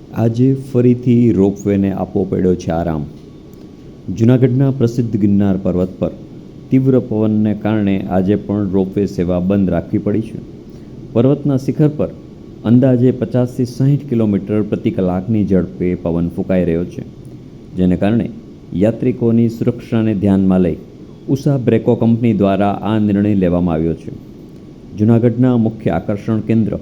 આજે ફરીથી રોપવેને આપવો પડ્યો છે આરામ. જૂનાગઢના પ્રસિદ્ધ ગિરનાર પર્વત પર તીવ્ર પવનને કારણે આજે પણ રોપવે સેવા બંધ રાખવી પડી છે. પર્વતના શિખર પર અંદાજે પચાસથી સાહીઠ કિલોમીટર પ્રતિ કલાકની ઝડપે પવન ફૂંકાઈ રહ્યો છે, જેને કારણે યાત્રિકોની સુરક્ષાને ધ્યાનમાં લઈ ઉષા બ્રેકો કંપની દ્વારા આ નિર્ણય લેવામાં આવ્યો છે. જૂનાગઢના મુખ્ય આકર્ષણ કેન્દ્ર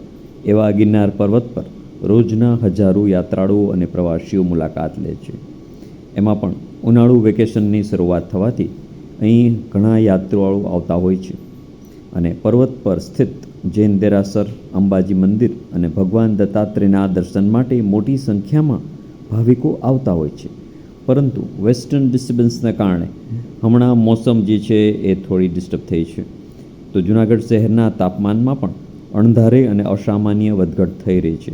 એવા ગિરનાર પર્વત પર રોજના હજારો યાત્રાળુઓ અને પ્રવાસીઓ મુલાકાત લે છે. એમાં પણ ઉનાળુ વેકેશનની શરૂઆત થવાથી અહીં ઘણા યાત્રાળુઓ આવતા હોય છે અને પર્વત પર સ્થિત જૈન દેરાસર, અંબાજી મંદિર અને ભગવાન દત્તાત્રેયના દર્શન માટે મોટી સંખ્યામાં ભાવિકો આવતા હોય છે. પરંતુ વેસ્ટર્ન ડિસ્ટર્બન્સને કારણે હમણાં મોસમ જે છે એ થોડી ડિસ્ટર્બ થઈ છે. તો જૂનાગઢ શહેરના તાપમાનમાં પણ અણધારે અને અસામાન્ય વધઘટ થઈ રહી છે.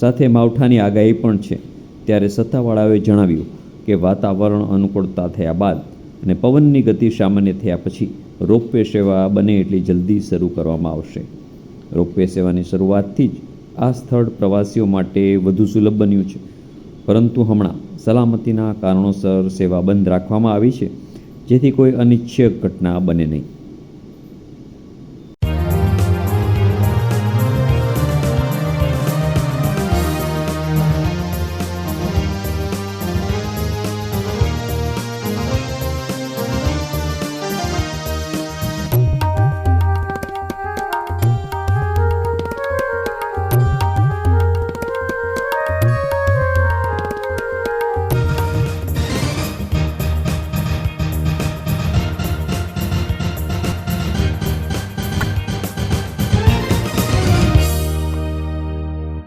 સાથે માવઠાની આગાહી પણ છે. ત્યારે સત્તાવાળાઓએ જણાવ્યું કે વાતાવરણ અનુકૂળતા થયા બાદ અને પવનની ગતિ સામાન્ય થયા પછી રોપવે સેવા બને એટલી જલ્દી શરૂ કરવામાં આવશે. રોપવે સેવાની શરૂઆતથી જ આ સ્થળ પ્રવાસીઓ માટે વધુ સુલભ બન્યું છે. પરંતુ હમણાં સલામતીના કારણોસર સેવા બંધ રાખવામાં આવી છે, જેથી કોઈ અનિચ્છનીય ઘટના બને નહીં.